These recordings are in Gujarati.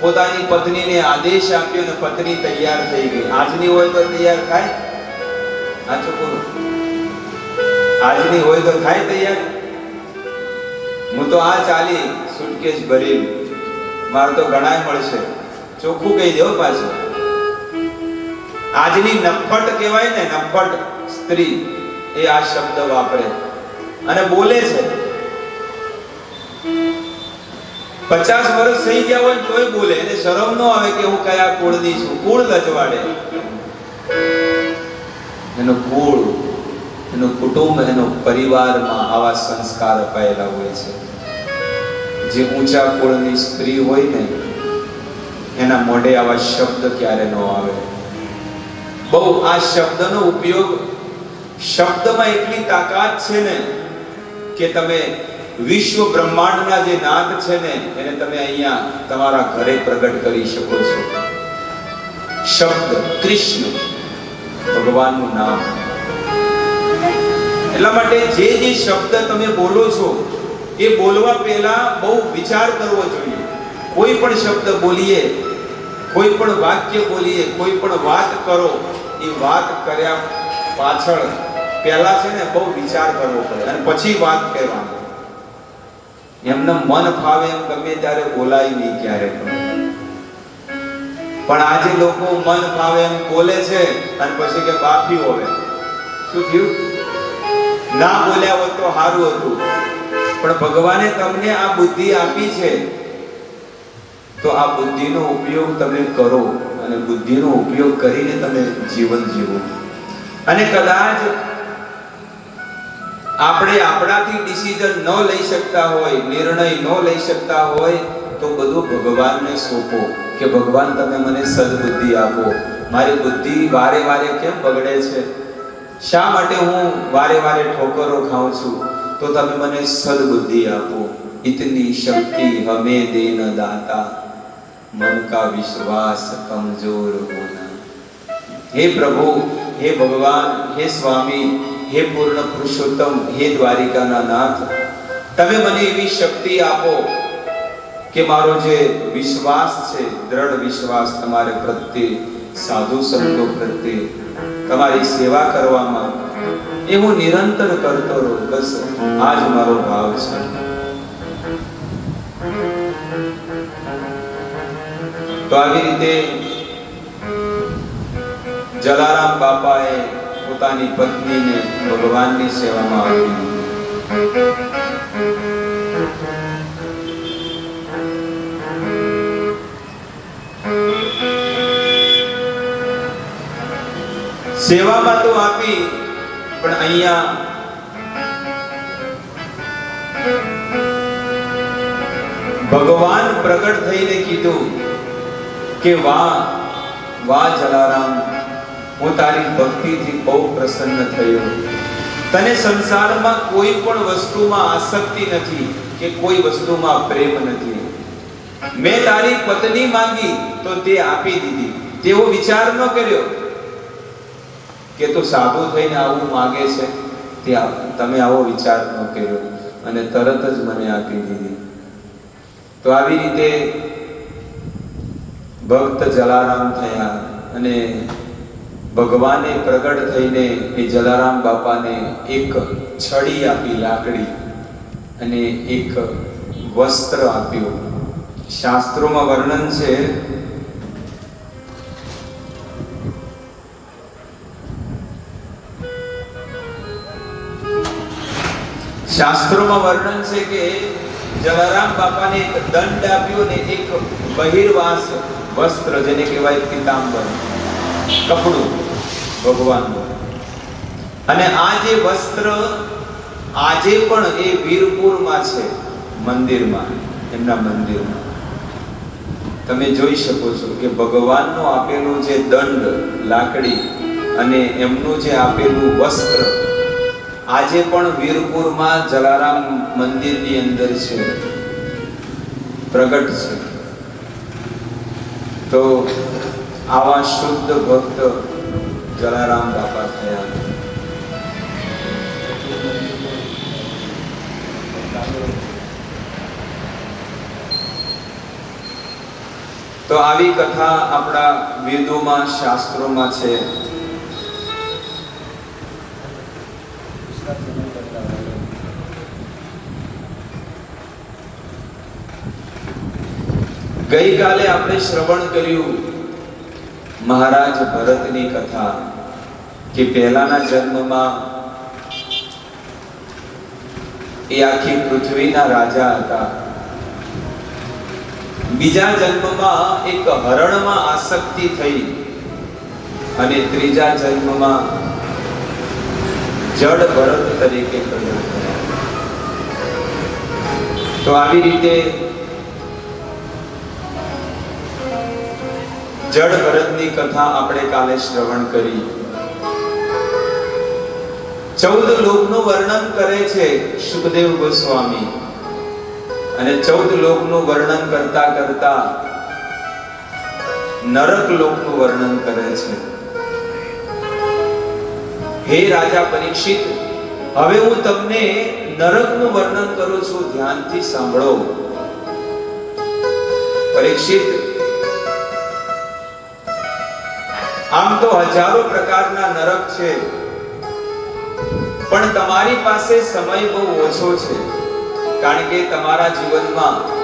પોતાની પત્નીને આદેશ આપ્યો અને પત્ની તૈયાર થઈ ગઈ. આજની હોય તો તૈયાર થાય? સાચું બોલો. આજની હોય તો થાય તૈયાર? હું તો આ ચાલી સુટકેસ ભરી મારે તો ઘણા મળશે. ચોખ્ખું કહી દો પાછું. આજની નફટ કહેવાય ને નફટ સ્ત્રી, એ આ શબ્દ વાપરે. અને બોલે છે. પચાસ વર્ષ થઈ ગયા હોય તોય બોલે. એને શરમ ન આવે કે હું કયા કુળની છું. કુળ લજવાડે. એનો કુળ, એનો કુટુંબ, એનો પરિવારમાં આવા સંસ્કાર અપાયેલા હોય છે. જે ઊંચા કુળની સ્ત્રી હોય ને, એના મોઢે આવા શબ્દ ક્યારે ન આવે. બહુ આ શબ્દનો ઉપયોગ શબ્દમાં એટલી તાકાત છે ને કે તમે વિશ્વ બ્રહ્માંડના જે નાદ છે ને, એને તમે અહીંયા તમારા ઘરે પ્રગટ કરી શકો છો. શબ્દ કૃષ્ણ, ભગવાનનું નામ. એટલા માટે જે જે શબ્દ તમે બોલો છો, એ બોલવા પહેલા બહુ વિચાર કરવો જોઈએ. કોઈ પણ શબ્દ બોલીએ, કોઈ પણ વાક્ય બોલીએ, કોઈ પણ વાત કરો, એ વાત કર્યા પાછળ પહેલા છે ને બહુ વિચાર કરવો પડે. અને પછી વાત કહેવાની એમને મન ફાવે એમ ગમે ત્યારે બોલાય નહીં ક્યારે પણ. આજે લોકો મન ફાવે એમ બોલે છે અને પછી કે બાફી હોવે. શું થયું? ના બોલ્યા હોત તો સારું હતું. પણ ભગવાને તમને આ બુદ્ધિ આપી છે. તો આ બુદ્ધિનો ઉપયોગ તમે કરો અને બુદ્ધિનો ઉપયોગ કરીને તમે જીવન જીવો. અને કદાચ આપણે આપણાથી ડિસિઝન ન લઈ શકતા હોય, નિર્ણય ન લઈ શકતા હોય, તો બધું ભગવાનને સોંપો કે ભગવાન તમે મને સદબુદ્ધિ આપો. મારી બુદ્ધિ વારે વારે કેમ બગડે છે? શા માટે હું વારે વારે ઠોકરો ખાઉં છું? તો તમે મને સદબુદ્ધિ આપો. ઇતની શક્તિ હમે દેન દાતા. મન કા વિશ્વાસ કમજોર હોના. હે પ્રભુ, હે ભગવાન, હે સ્વામી હે પૂર્ણ પુરુષોત્તમ, હે દ્વારિકાના નાથ. તમે મને એવી શક્તિ આપો કે મારો જે વિશ્વાસ છે, દ્રઢ વિશ્વાસ તમારે પ્રત્યે, સાધુ સંતો પ્રત્યે, તમારી સેવા કરવામાં, એ હું નિરંતર કરતો રહું. બસ આ જ મારો ભાવ છે. તો આવી રીતે જલારામ બાપાએ પોતાની પત્નીને ભગવાનની સેવામાં આપી સેવામાં તો આપી, પણ અહીંયા ભગવાન પ્રગટ થઈને કીધું કે વાહ વાહ જલારામ. હું તારી ભક્તિથી બહુ પ્રસન્ન થયો. તને સંસારમાં કોઈ પણ વસ્તુમાં આસક્તિ નથી કે કોઈ વસ્તુમાં પ્રેમ નથી. મેં તારી પત્ની માંગી તો તે આપી દીધી. તેવો વિચાર ન કર્યો કે તું સાધુ થઈને આવું માંગે છે. તે તમે આવો વિચાર ન કર્યો અને તરત જ મને આપી દીધી. તો આવી રીતે ભક્ત જલારામ થયા અને ભગવાને પ્રગટ થઈને એ જલારામ બાપાને એક છડી આપી, લાકડી અને એક વસ્ત્ર આપ્યું. શાસ્ત્રોમાં વર્ણન છે, શાસ્ત્રોમાં વર્ણન છે કે જલારામ બાપાને એક દંડ આપ્યો ને એક બહિર્વાસ વસ્ત્ર, જેને કહેવાય પિતાંબર. કપડું. ભગવાનનું. અને આ જે વસ્ત્ર આજે પણ એ વીરપુરમાં છે, મંદિરમાં, એમના મંદિરમાં. તમે જોઈ શકો છો કે ભગવાનનો આપેલું જે દંડ, લાકડી અને એમનું જે આપેલું વસ્ત્ર આજે પણ વીરપુરમાં જલારામ મંદિરની અંદર છે, પ્રગટ છે. તો આવા શુદ્ધ ભક્ત જલારામ બાપા થયા. તો આવી કથા આપણા વેદોમાં શાસ્ત્રોમાં છે. ગઈકાલે આપણે શ્રવણ કર્યું. મહારાજ ભરતની કથા કે પહેલાના જન્મમાં એ આખી પૃથ્વીના રાજા હતા. બીજા જન્મમાં એક હરણમાં આસક્તિ થઈ અને ત્રીજા જન્મમાં જડ ભરત તરીકે પ્રગટ થયા. તો આવી રીતે જડ ભરતની કથા આપણે કાલે શ્રવણ કરી. ચૌદ લોકનું વર્ણન કરે છે સુખદેવ ગોસ્વામી. અને ચૌદ લોકનું વર્ણન કરતા કરતા નરક લોકનું વર્ણન કરે છે. હે રાજા પરીક્ષિત, હવે હું તમને નરકનું વર્ણન કરું છું, ધ્યાનથી સાંભળો. પરીક્ષિત આમ તો હજારો પ્રકારના નરક છે. પણ તમારી પાસે સમય બહુ ઓછો છે. કારણ કે તમારા જીવનમાં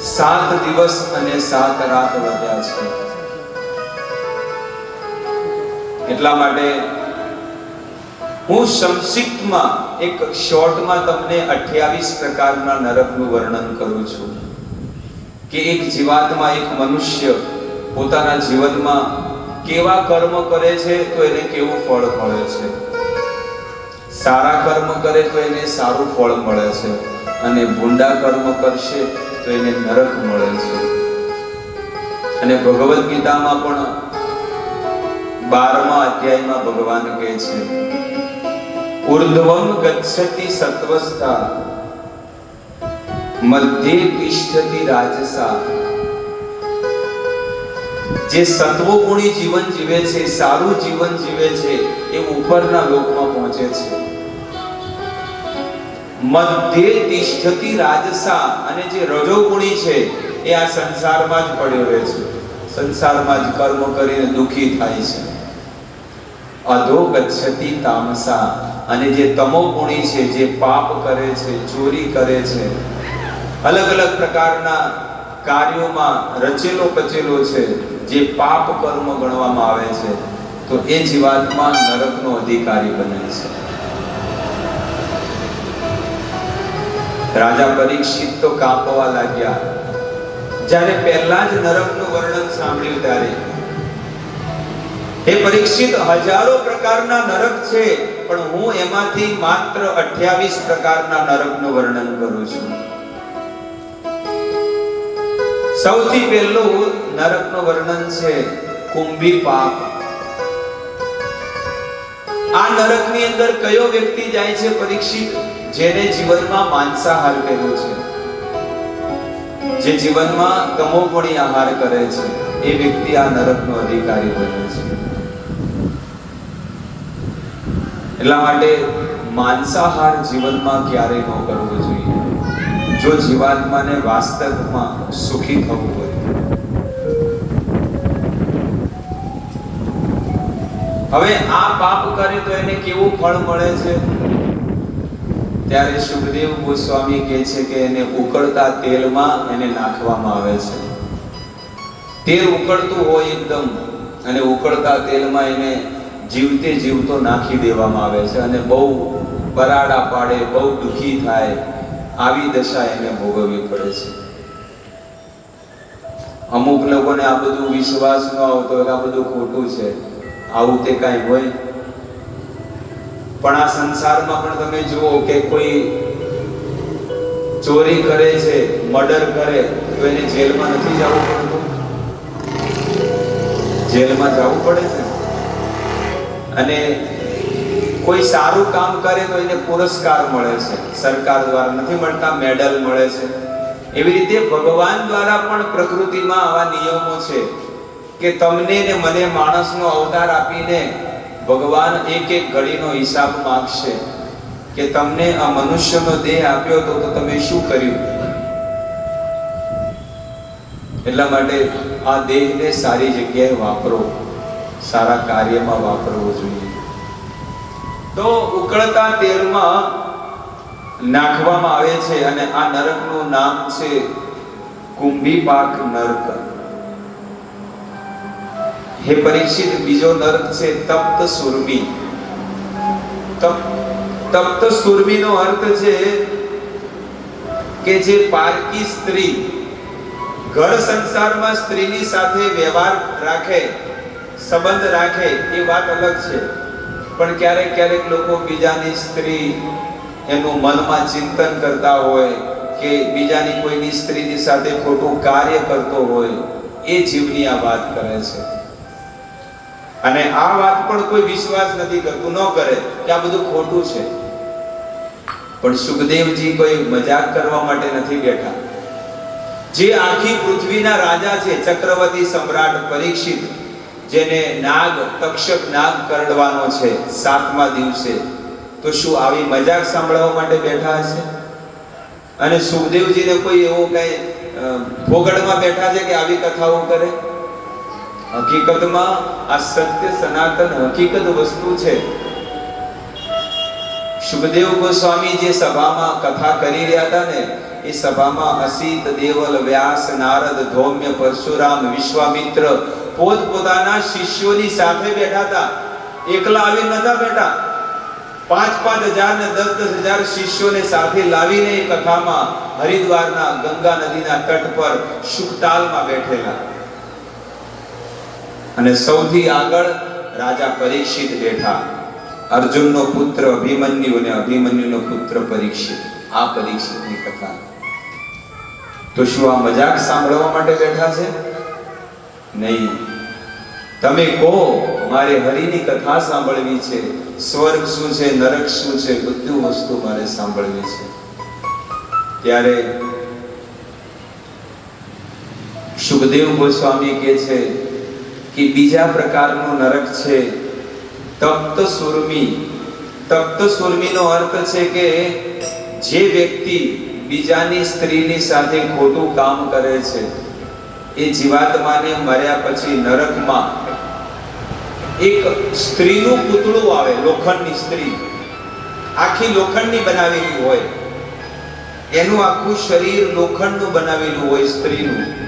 સાત દિવસ અને સાત રાત વધ્યા છે. એટલા માટે હું સંક્ષિપ્તમાં એક શોર્ટમાં તમને 28 પ્રકારના નરકનું વર્ણન કરું છું. કે એક જીવાતમાં, એક મનુષ્ય પોતાના જીવનમાં કેવા કર્મ કરે છે તો એને કેવું ફળ મળે છે. સારા કર્મ કરે તો એને સારું ફળ મળે છે અને ભૂંડા કર્મ કરશે તો એને નરક મળે છે. અને ભગવદ્ ગીતામાં પણ બારમા અધ્યાયમાં ભગવાન કહે છે, ઉર્ધ્વમ ગચ્છતિ સત્વસ્થા, મધ્યે તિષ્ઠતિ રાજસા જે સત્વગુણી જીવન જીવે છે, સારું જીવન જીવે છે, એ ઉપરના લોકમાં પહોંચે છે. મધ્ય તિષ્ઠતિ રાજસા અને જે રજોગુણી છે, એ આ સંસારમાં જ પડ્યો રહે છે. સંસારમાં જ કર્મ કરીને દુખી થાય છે. અધો ગચ્છતિ તામસા અને જે તમોગુણી છે, જે પાપ કરે છે, ચોરી કરે છે, અલગ અલગ પ્રકારના કાર્યોમાં રચેલો કચેલો છે જે પાપ કર્મ ગણવામાં આવે છે, તો એ જીવાત્મા નરકનો અધિકારી બને છે. રાજા પરીક્ષિત તો કાપવા લાગ્યા. જ્યારે પહેલા જ નરકનું વર્ણન સાંભળ્યું ત્યારે. હે પરીક્ષિત, હજારો પ્રકારના નરક છે, પણ હું એમાંથી માત્ર 28 પ્રકારના નરકનું વર્ણન કરું છું. સૌથી પહેલું નરકનું વર્ણન છે કુંભી પાપ. આ નરકની અંદર કયો વ્યક્તિ જાય છે પરીક્ષિત? જેને જીવનમાં માંસાહાર કર્યો છે. જે જીવનમાં તમોગુણી આહાર કરે છે. એ વ્યક્તિ આ નરકનો અધિકારી બને છે. એટલા માટે માંસાહાર જીવનમાં ક્યારેય ન કરવો જોઈએ. જો જીવાત્માને વાસ્તવમાં સુખી થવું હોય. હવે આ પાપ કરે તો એને કેવું ફળ મળે છે? ત્યારે સુખદેવ ગોસ્વામી કહે છે કે એને ઉકળતા તેલમાં એને નાખવામાં આવે છે. તેલ ઉકળતું હોય એકદમ અને ઉકળતા તેલમાં એને જીવતે જીવતો નાખી દેવામાં આવે છે અને બહુ બરાડા પાડે, બહુ દુખી થાય આવી દશા એને ભોગવવી પડે છે. અમુક લોકોને આ બધું વિશ્વાસ ન આવતો આ બધું ખોટું છે, આવું તે કાંઈ હોય. પણ આ સંસારમાં પણ તમે જુઓ કે કોઈ ચોરી કરે છે, મર્ડર કરે, તો એને જેલમાં નથી જવું પડતું? જેલમાં જવું પડે છે? અને કોઈ સારું કામ કરે તો એને પુરસ્કાર મળે છે. સરકાર દ્વારા નથી મળતા, મેડલ મળે છે. એવી રીતે ભગવાન દ્વારા પણ પ્રકૃતિમાં આવા નિયમો છે કે તમને ને મને માણસનો અવતાર આપીને ભગવાન એક એક ઘડીનો હિસાબ માંગશે કે તમને આ મનુષ્યનો દેહ આપ્યો હતો તો તમે શું કર્યું? એટલા માટે આ દેહને સારી જગ્યાએ વાપરો, સારા કાર્યમાં વાપરવો જોઈએ. તો ઉકળતા તેલમાં નાખવામાં આવે છે અને આ નરકનું નામ છે કુંભીપાક નરક. હે પરીક્ષિત, બીજો નરક છે તપ્ત સુરમી તપ્ત સુરમીનો અર્થ છે કે જે પારકી સ્ત્રી ઘર સંસારમાં સ્ત્રીની સાથે વ્યવહાર રાખે, સંબંધ રાખે, એ વાત અલગ છે. પણ ક્યારેક ક્યારેક લોકો બીજાની સ્ત્રી એનું મનમાં ચિંતન કરતા હોય કે બીજાની કોઈની સ્ત્રીની સાથે ખોટું કાર્ય કરતો હોય, એ જીવની આ વાત કરે છે. અને આ વાત પણ કોઈ વિશ્વાસ નથી કરતું, ન કરે કે આ બધું ખોટું છે. પણ સુખદેવજી કોઈ મજાક કરવા માટે નથી બેઠા. જે આખી પૃથ્વીના રાજા છે, ચક્રવર્તી સમ્રાટ પરીક્ષિત જેને નાગ તક્ષક નાગ કરડવાનો છે સાતમા દિવસે. તો શું આવી મજાક સાંભળવા માટે બેઠા હશે? અને સુખદેવજીને કોઈ એવો કઈ ભોગડમાં બેઠા છે કે આવી કથાઓ કરે? હકીકતમાં આ સત્ય સનાતન હકીકત વસ્તુ છે. સુખદેવ ગોસ્વામી જે સભામાં કથા કરી રહ્યા હતા ને, એ સભામાં અસિત દેવલ વ્યાસ, નારદ, ધૌમ્ય, પરશુરામ, વિશ્વામિત્ર પોત પોતાના શિષ્યોની સાથે બેઠા હતા. એકલા આવી નતા બેઠા. પાંચ પાંચ હજાર ને દસ દસ હજાર શિષ્યોને સાથે લાવીને કથામાં હરિદ્વારના ગંગા નદીના તટ પર સુખતાલમાં બેઠેલા. અને સૌથી આગળ રાજા પરીક્ષિત બેઠા. અર્જુનનો પુત્ર અભિમન્યુ અને અભિમન્યુનો પુત્ર પરીક્ષિત. આ પરીક્ષિતની કથા. તો શું આ મજાક સાંભળવા માટે બેઠા છે? નહીં. તમે કહો, મારે હરિની કથા સાંભળવી છે, સ્વર્ગ શું છે, નરક શું છે, બધું વસ્તુ મારે સાંભળવી છે. ત્યારે સુખદેવ ગોસ્વામી કહે છે કે બીજા પ્રકારનું નરક છે, તપ્ત સુરમી. તપ્ત સુરમીનો અર્થ છે કે જે વ્યક્તિ બીજાની સ્ત્રીની સાથે ખોટું કામ કરે છે, એ જીવાત્માને મર્યા પછી નરકમાં એક સ્ત્રીનું પૂતળું આવે, લોખંડની સ્ત્રી. આખી લોખંડની બનાવેલી હોય. એનું આખું શરીર લોખંડનું બનાવેલું હોય સ્ત્રીનું.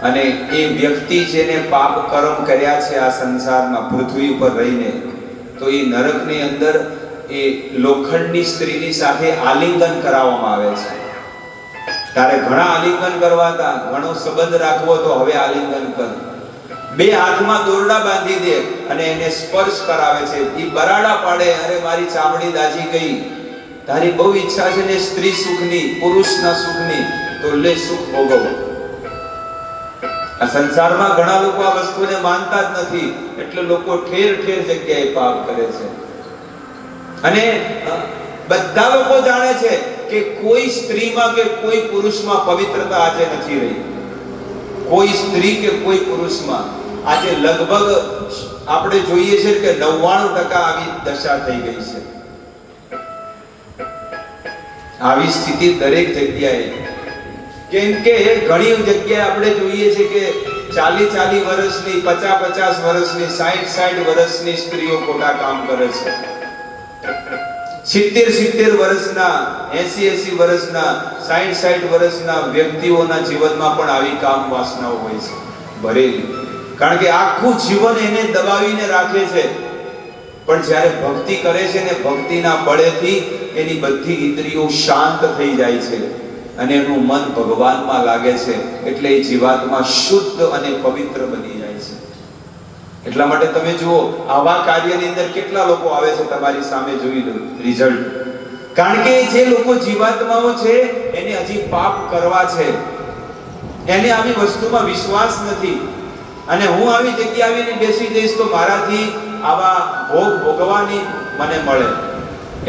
અને એ વ્યક્તિ જેને પાપ કર્મ કર્યા છે આ સંસારમાં, પૃથ્વી ઉપર રહીને, તો એ નરકની અંદર એ લોખંડની સ્ત્રીની સાથે આલિંગન કરાવવામાં આવે છે. તારે ઘણા આલિંગન કરવા હતા, ઘણો સંબંધ રાખવો તો હવે આલિંગન કર. બે હાથમાં દોરડા બાંધી દે અને એને સ્પર્શ કરાવે છે. એ બરાડા પાડે, અરે મારી ચામડી દાજી ગઈ. તારી બહુ ઈચ્છા છે ને સ્ત્રી સુખની, પુરુષના સુખની, તો લે સુખ ભોગવો. આ સંસારમાં ઘણા લોકો આ વસ્તુને માનતા જ નથી. એટલે લોકો ઠેર ઠેર જગ્યાએ પાપ કરે છે. અને બધા લોકો જાણે છે કે કોઈ સ્ત્રીમાં કે કોઈ પુરુષમાં પવિત્રતા આજે નથી રહી. કોઈ સ્ત્રી કે કોઈ પુરુષમાં. આજે લગભગ આપણે જોઈએ છે કે નવ્વાણું ટકા આવી દશા થઈ ગઈ છે. આવી સ્થિતિ દરેક જગ્યાએ. કેમ કે ઘણી જગ્યાએ આપણે જોઈએ છે કે ચાલી ચાલી વર્ષની, પચાસ પચાસ વર્ષની સાઠ સાઠ વર્ષની સ્ત્રીઓ ખોટા કામ કરે છે. સિત્તેર સિત્તેર વર્ષના, એસી એસી વર્ષના સાઠ સાઠ વર્ષના વ્યક્તિઓના જીવનમાં પણ આવી કામ વાસનાઓ હોય છે. ભરેલી. કારણ કે આખું જીવન એને દબાવીને રાખે છે. પણ જ્યારે ભક્તિ કરે છે ને ભક્તિના બળેથી એની બધી ઇન્દ્રિયો શાંત થઈ જાય છે અને એનું મન ભગવાનમાં લાગે છે એટલે એ જીવાત્મા શુદ્ધ અને પવિત્ર બની જાય છે. એટલા માટે તમે જુઓ, આવા કાર્યની અંદર કેટલા લોકો આવે છે તમારી સામે જોઈ લો રિઝલ્ટ કારણ કે જે લોકો જીવાત્માઓ છે, એને હજી પાપ કરવા છે. એને આવી વસ્તુમાં વિશ્વાસ નથી. અને હું આવી જગ્યા આવીને બેસી જઈશ તો મારાથી આવા ભોગ ભોગવાની મને મળે.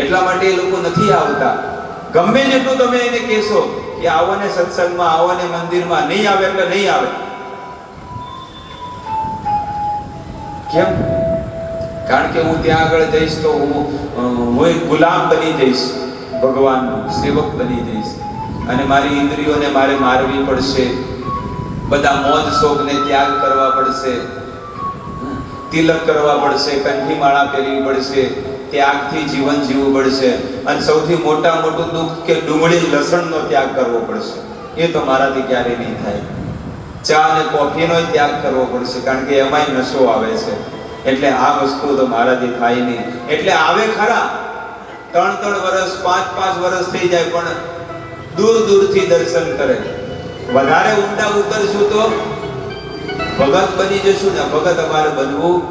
એટલા માટે એ લોકો નથી આવતા. ગમે જેટલું તમે એને કહેશો કે આવો ને સત્સંગમાં આવો ને મંદિરમાં, નહીં આવે એટલે નહીં આવે. કેમ? કારણ કે હું ત્યાં આગળ જઈશ તો હું હું ગુલામ બની જઈશ, ભગવાનનો સેવક બની જઈશ. અને મારી ઇન્દ્રિયોને મારે મારવી પડશે. બધા મોજ શોખને ત્યાગ કરવા પડશે. તિલક કરવા પડશે કંઠી માળા પહેરવી પડશે, ત્યાગથી જીવન જીવવું પડશે. અને સૌથી મોટા મોટું દુઃખ કે ડુંગળી લસણનો ત્યાગ કરવો પડશે. એ તો મારાથી ક્યારેય નહીં થાય. ચા અને કોફીનો ત્યાગ કરવો પડશે, કારણ કે એમાંય નશો આવે છે. એટલે આ વસ્તુ તો મારાથી થાય નહીં. એટલે આવે ખરા. ત્રણ ત્રણ વર્ષ પાંચ પાંચ વર્ષ થઈ જાય, પણ દૂર દૂરથી દર્શન કરે. વધારે ઊંડા ઉતરશું તો ભગત બની જશું ને. ભગત અમારે બનવું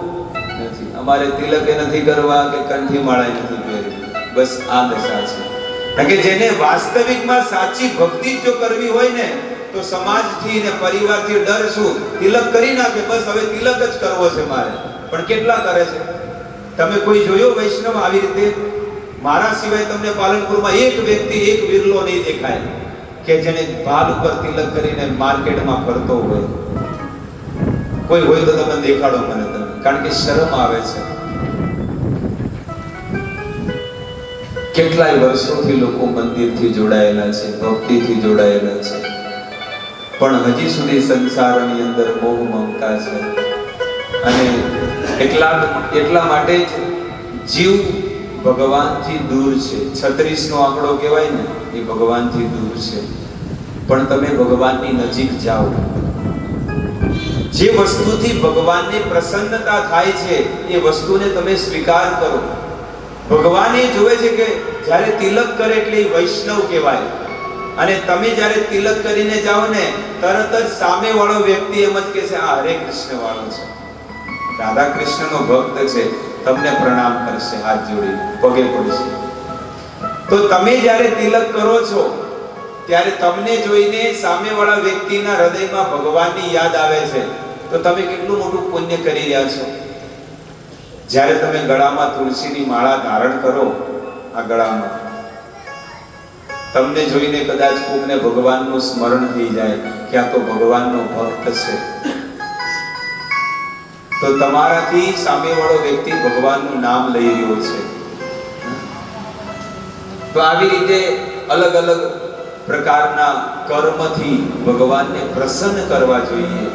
નથી. અમારે તિલકે નથી કરવા કે કંઠી માળા નથી પહેરવી. બસ આ દશા છે. કારણ કે જેને વાસ્તવિકમાં સાચી ભક્તિ જો કરવી હોય ને, તો સમાજથી ને પરિવારથી ડર શું? તિલક કરી નાખે. બસ હવે તિલક જ કરવો છે મારે. પણ કેટલા કરે છે? તમે કોઈ જોયો વૈષ્ણવ આવી રીતે? મારા સિવાય તમને પાલનપુરમાં એક વ્યક્તિ એક વિરલો નહીં દેખાય. કે જેને ભાલ ઉપર તિલક કરીને માર્કેટમાં ફરતો હોય. કોઈ હોય તો તમે દેખાડો મને તમે, કારણ કે શરમ આવે છે. કેટલાય વર્ષોથી લોકો મંદિરથી જોડાયેલા છે, ભક્તિથી જોડાયેલા છે. પણ હજી સુધી સંસારની અંદર બહુ મમતા છે. અને એટલા એટલા માટે જ જીવ ભગવાનથી દૂર છે. છત્રીસનો આંકડો કહેવાય ને, એ ભગવાનથી દૂર છે. પણ તમે ભગવાનની નજીક જાઓ. જે વસ્તુથી ભગવાનને પ્રસન્નતા થાય છે, એ વસ્તુને તમે સ્વીકાર કરો. ભગવાન એ જોવે છે કે જ્યારે તિલક કરે એટલે વૈષ્ણવ કહેવાય. અને તમે જ્યારે તિલક કરીને જાઓ ને, તરત જ સામે વાળો વ્યક્તિ એમ જ કે છે, આ હરે કૃષ્ણ વાળો છે. રાધા કૃષ્ણનો ભક્ત છે. તમને પ્રણામ કરશે, હાથ જોડી પગે પડશે. તો તમે જ્યારે તિલક કરો છો, ત્યારે તમને જોઈને સામેવાળા વ્યક્તિના હૃદયમાં ભગવાનની યાદ આવે છે. તો તમે કેટલું મોટું પુણ્ય કરી રહ્યા છો? જ્યારે તમે ગળામાં તુલસીની માળા ધારણ કરો, આ ગળામાં, તમને જોઈને કદાચ કોકને ભગવાનનું સ્મરણ થઈ જાય કે આ તો ભગવાનનો ભક્ત છે. તો તમારાથી સામેવાળો વ્યક્તિ ભગવાનનું નામ લઈ રહ્યો છે. તો આવી રીતે અલગ અલગ પ્રકારના કર્મથી ભગવાનને પ્રસન્ન કરવા જોઈએ.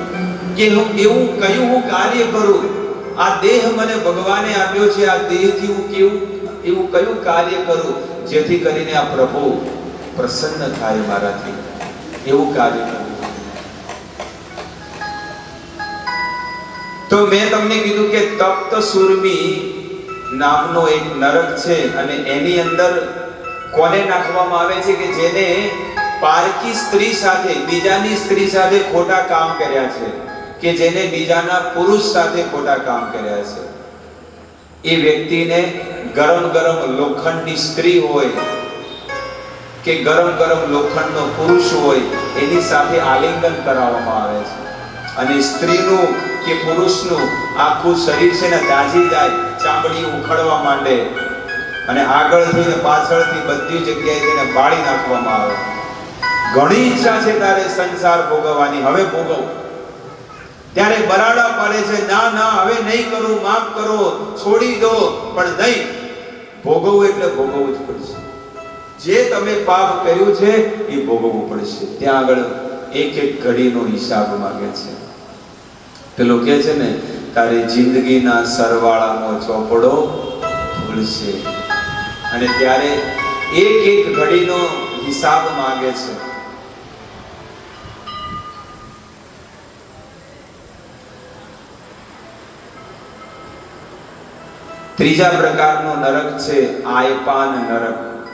કે હું એવું કયું હું કાર્ય કરું. આ દેહ મને ભગવાને આપ્યો છે, આ દેહથી હું કેવું, એવું કયું કાર્ય કરું, જેથી કરીને આ પ્રભુ પ્રસન્ન થાય મારાથી. એવું કાર્ય કરું. તો મેં તમને કીધું કે તપ્ત સુરમી નામનો એક નરક છે અને એની અંદર કોને નાખવામાં આવે છે કે જેને પારકી સ્ત્રી સાથે, બીજાની સ્ત્રી સાથે ખોટા કામ કર્યા છે કે જેને બીજાના પુરુષ સાથે ખોટા કામ કર્યા છે. એ વ્યક્તિને ગરમ ગરમ લોખંડની સ્ત્રી હોય કે ગરમ ગરમ લોખંડનો પુરુષ હોય, એની સાથે આલિંગન કરાવવામાં આવે છે. અને સ્ત્રીનું કે પુરુષનું આખું શરીર છે ને દાઝી જાય, ચામડી ઉખડવા માંડે. અને આગળથી ને પાછળથી બધી જગ્યાએ તેને બાળી નાખવામાં આવે. ઘણી ઈચ્છા છે તારે સંસાર ભોગવવાની, હવે ભોગવ. ત્યારે બરાડા પડે છે, ના ના, હવે નહીં કરું, માફ કરો, છોડી દો. પણ નહીં, ભોગવવું એટલે ભોગવવું જ પડશે. જે તમે પાપ કર્યું છે, એ ભોગવવું પડશે. ત્યાં આગળ એક એક ઘડીનો હિસાબ માંગે છે. પેલો કે છે ને, તારી જિંદગીના સરવાળાનો ચોપડો ભૂલશે અને ત્યારે એક એક ઘડીનો હિસાબ માંગે છે. ત્રીજા પ્રકારનો નરક છે આયપાન નરક.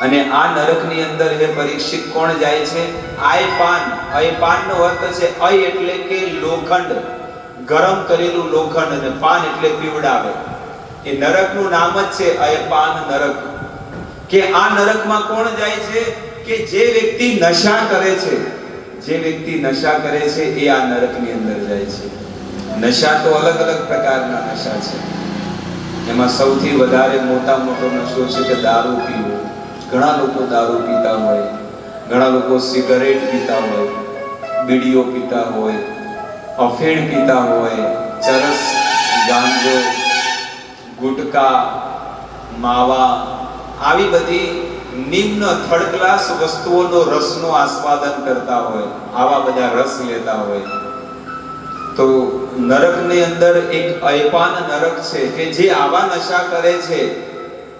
અને આ નરકની અંદર હે પરીક્ષિત કોણ જાય છે? આયપાન. અયપાનનો અર્થ છે અય એટલે કે લોખંડ. ગરમ કરેલું લોખંડ અને પાન એટલે પીવડાવે. એ નરકનું નામ જ છે અય પાન નરક. કે આ નરકમાં કોણ જાય છે? કે જે વ્યક્તિ નશા કરે છે. જે વ્યક્તિ નશા કરે છે એ આ નરકની અંદર જાય છે. નશા તો અલગ અલગ પ્રકારના નશા છે. એમાં સૌથી વધારે મોટા મોટો નશો છે કે દારૂ પીવો. ઘણા લોકો દારૂ પીતા હોય. ઘણા લોકો સિગરેટ પીતા હોય. બીડીઓ પીતા હોય, અફેણ પીતા હોય, ચરસ, ગાંજો, ગુટકા, માવા, આવી બધી નિમ્ન થર્ડ ક્લાસ વસ્તુઓનો રસનો આસ્વાદન કરતા હોય, આવા બધા રસ લેતા હોય. તો નરકની અંદર એક અયપાન નરક છે કે જે આવા નશા કરે છે,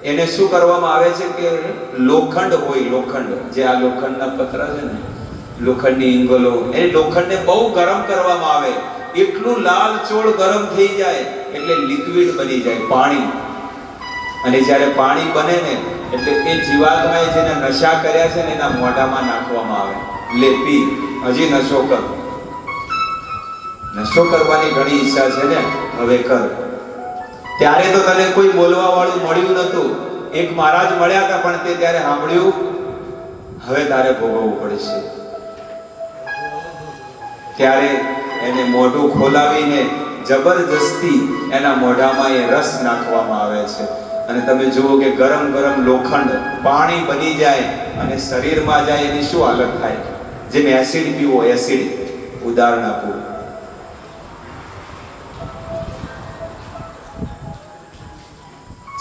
એને શું કરવામાં આવે છે કે લોખંડ હોય, લોખંડ, જે આ લોખંડના પતરા છે ને લોખંડની ઇંગલો એ લોખંડને બહુ ગરમ કરવામાં આવે. એટલું લાલ ચોળ ગરમ થઈ જાય, એટલે લિક્વિડ બની જાય, પાણી. અને જ્યારે પાણી બને ને, એટલે એ જીવાત્માએ જેને નશા કર્યા છે ને, એના મોઢામાં નાખવામાં આવે. લે, પી. હજી નશો કર. નશો કરવાની ઘણી ઈચ્છા છે ને, હવે કર. ત્યારે તો તને કોઈ બોલવા વાળું મળ્યું નતું. એક મહારાજ મળ્યા હતા, પણ તે ત્યારે સાંભળ્યું, હવે તારે ભોગવવું પડશે. ત્યારે એને મોઢું ખોલાવીને જબરજસ્તી એના મોઢામાં એ રસ નાખવામાં આવે છે. અને તમે જુઓ કે ગરમ ગરમ લોખંડ પાણી બની જાય અને શરીરમાં જાય એની શું હાલત થાય? જેમ એસિડ પીવો, એસિડ. ઉદાહરણ આપું.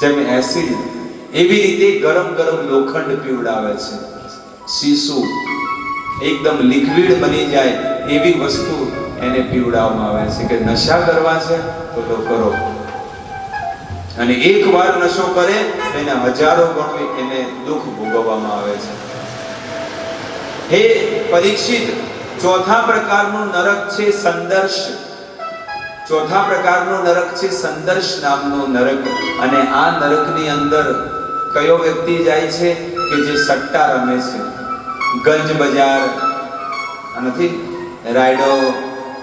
જેમ એસિડ એવી રીતે ગરમ ગરમ લોખંડ પીવડાવે છે. શીશુ એકદમ લિક્વિડ બની જાય એવી વસ્તુ એને પીવડાવવામાં આવે છે કે નશા કરવા છે તો તો કરો અને એક વાર નશો કરે એના હજારો ગણું એને દુઃખ ભોગવવામાં આવે છે. હે પરીક્ષિત, ચોથા પ્રકારનું નરક છે સંદર્શ. ચોથા પ્રકારનો નરક છે સંદર્શ નામનો નરક. અને આ નરકની અંદર કયો વ્યક્તિ જાય છે કે જે સટ્ટા રમે છે? ગંજ બજાર. નથી? રાયડો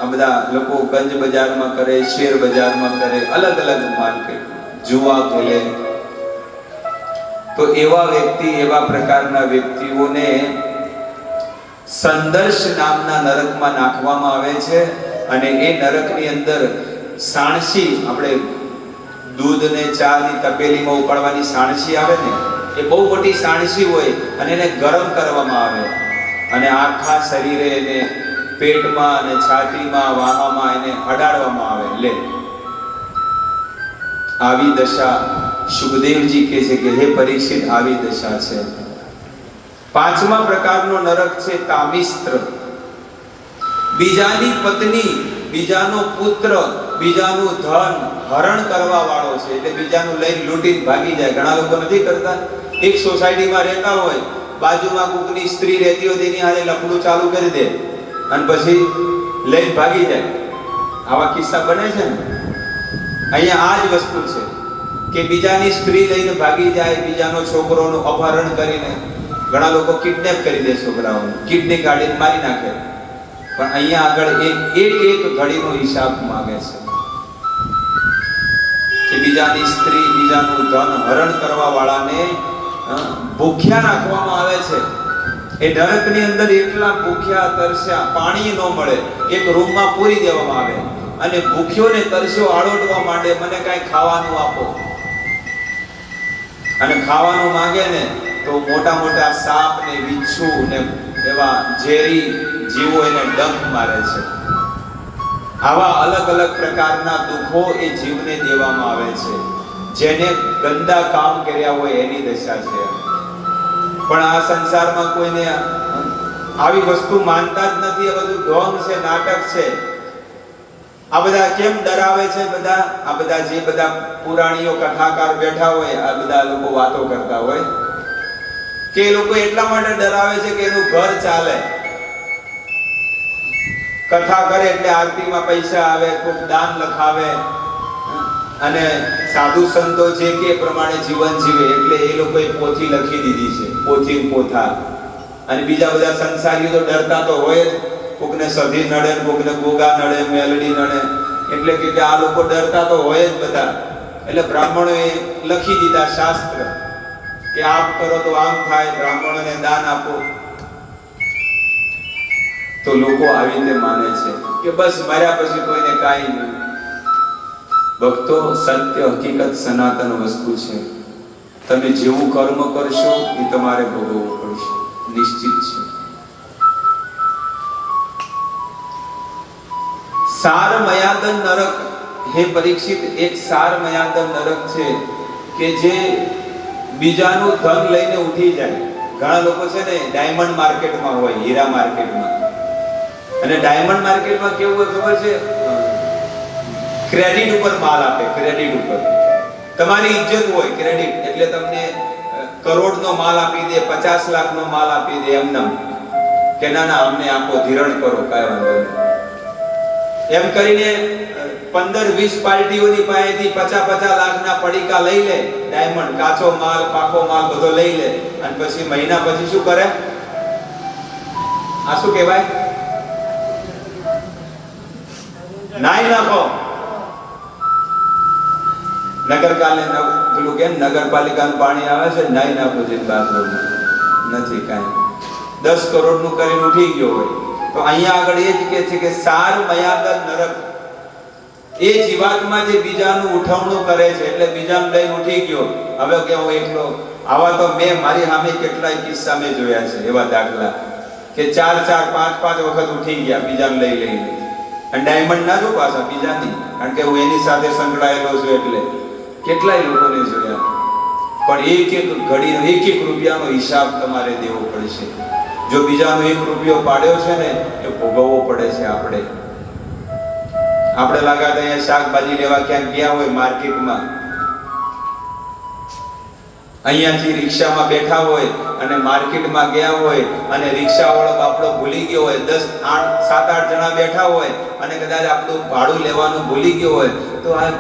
આ બધા લોકો ગંજ બજારમાં કરે, શેર બજારમાં કરે, અલગ અલગ માર્કેટ, જુવા ખોલે. તો એવા વ્યક્તિ, એવા પ્રકારના વ્યક્તિઓને સંદર્શ નામના નરકમાં નાખવામાં આવે છે અને એ નરકની અંદર સાણસી, આપણે દૂધ ને ચા ની તપેલીમાં ઉપાડવાની સાણસી આવે ને, એ બહુ મોટી સાણસી હોય અને એને ગરમ કરવામાં આવે. અને આખા શરીરે એને પેટમાં અને છાતીમાં, વાહામાં એને અડાડવામાં આવે. લે. આવી દશા સુખદેવજી કહે છે કે, હે પરીક્ષિત, આવી દશા છે. પાંચમા પ્રકારનો નરક છે તામિસ્ત્ર બીજાની પત્ની, બીજાનો પુત્ર, બીજાનું ધન હરણ કરવા વાળો છે. એટલે બીજાનું લઈને લૂંટીને ભાગી જાય. ઘણા લોકો નથી કરતા. એક સોસાયટીમાં રહેતા હોય. બાજુમાં કોકની સ્ત્રી રહેતી હોય તેની હારે લફડું ચાલુ કરી દે. અને પછી લઈને ભાગી જાય. આવા કિસ્સા બને છે ને? અહીંયા આ જ વસ્તુ છે કે બીજાની સ્ત્રી લઈને ભાગી જાય, બીજાનો છોકરોનું અપહરણ કરીને. ઘણા લોકો કિડનેપ કરી દે છોકરાઓને, કિડની કાઢીને મારી નાખે. પણ અહીંયા આગળ એક એક એક ઘડીનો હિસાબ માંગે છે. કે બીજાની સ્ત્રી, બીજાનું ધન હરણ કરવા વાળાને ભૂખ્યા નાખવામાં આવે છે. એ નરકની અંદર એટલા ભૂખ્યા તરસ્યા, પાણી ન મળે, એક રૂમમાં પૂરી દેવામાં આવે. અને ભૂખ્યો તરસ્યો આળોટવા માંડે મને કાંઈ ખાવાનું આપો. અને ખાવાનું માંગે ને તો મોટા મોટા સાપ ને વિચ્છુ ને એવા ઝેરી જીવો એને ડંખ મારે છે. આવા અલગ અલગ પ્રકારના દુઃખો એ જીવને દેવામાં આવે છે. જેને ગંદા કામ કર્યા હોય એની દશા છે. પણ આ સંસારમાં કોઈને આવી વસ્તુ માનતા જ નથી, આ બધું ઢોંગ છે, નાટક છે. આ બધા કેમ ડરાવે છે બધા? આ બધા જે બધા પુરાણીઓ, કથાકાર બેઠા હોય, આ બધા લોકો વાતો કરતા હોય, કે એ લોકો એટલા માટે ડરાવે છે કે એનું ઘર ચાલે. કથા કરે એટલે આરતીમાં પૈસા આવે ખૂબ દાન લખાવે. અને સાધુ સંતો જે કે પ્રમાણે જીવન જીવે એટલે એ લોકોએ પોથી લખી દીધી છે, પોથી પોથા. અને બીજા બધા સંસારીઓ તો ડરતા તો હોય જ. કોકને સધી નડે કોકને ગોગા નડે, મેલડી નડે. એટલે કે આ લોકો ડરતા તો હોય જ બધા. એટલે બ્રાહ્મણોએ લખી દીધા શાસ્ત્ર કે આમ કરો તો આમ થાય, બ્રાહ્મણોને દાન આપો. તો લોકો આવી રીતે માને છે કે બસ મર્યા પછી કોઈને કાંઈ નહીં. ભક્તો, સત્ય, હકીકત, સનાતન વસ્તુ છે. તમે જેવું કર્મ કરશો, એ તમારે ભોગવવું પડશે. નિશ્ચિત છે. સાર મયાદન નરક. હે પરીક્ષિત, એક સાર મયાદન નરક છે કે જે બીજાનું ધન લઈને ઉઠી જાય. ઘણા લોકો છે ને ડાયમંડ માર્કેટમાં હોય, હીરા માર્કેટમાં. અને ડાયમંડ માર્કેટમાં કેવું ખબર છે? ક્રેડિટ ઉપર માલ આપે ક્રેડિટ ઉપર. તમારી ઇજ્જત હોય ક્રેડિટ એટલે તમને કરોડનો માલ આપી દે, પચાસ લાખનો માલ આપી દે એમને કે ના ના, અમને આપો ધીરણ કરો, કાંઈ વાંધો એમ કરીને પંદર, વીસ પાર્ટીઓની પાસેથી પચાસ પચાસ લાખના પડીકા લઈ લે ડાયમંડ કાચો માલ, પાકો માલ બધો લઈ લે, અને પછી મહિના પછી શું કરે? આ શું કહેવાય? નાઈ નાખો. નગરપાલિકા પેલું કેમ? નગરપાલિકાનું પાણી આવે છે? નાઈ નાખું છે બાથરૂમમાં નથી કાંઈ. દસ કરોડનું કરીને ઉઠી ગયો હોય. તો અહીંયા આગળ એ જ કે છે કે સાર મયાદર નરક. એ જીવાતમાં જે બીજાનું ઉઠવણું કરે છે, એટલે બીજાનું લઈને ઉઠી ગયો. હવે કે હું એકલો? આવા તો મેં મારી સામે કેટલાય કિસ્સા મેં જોયા છે, એવા દાખલા. કે ચાર ચાર, પાંચ પાંચ વખત ઉઠી ગયા, બીજાને લઈ લઈને. અને ડાયમંડ ના જો પાછા બીજાની. કારણ કે હું એની સાથે સંકળાયેલો છું એટલે. કેટલાય લોકોને જોયા. પણ એક એક ઘડીનો એક એક રૂપિયાનો હિસાબ તમારે દેવો પડશે. જો બીજાનો એક રૂપિયો પાડ્યો છે ને, એ ભોગવવો પડે છે આપણે. આપણે લાગા અહીંયા શાકભાજી લેવા ક્યાંક ગયા હોય માર્કેટમાં? અહીંયાથી રિક્ષામાં બેઠા હોય અને માર્કેટમાં ગયા હોય અને રિક્ષાવાળો બાપડો ભૂલી ગયો હોય, દસ, આઠ, સાત, આઠ જણા બેઠા હોય અને કદાચ આપણું ભાડું લેવાનું ભૂલી ગયો હોય, તો આ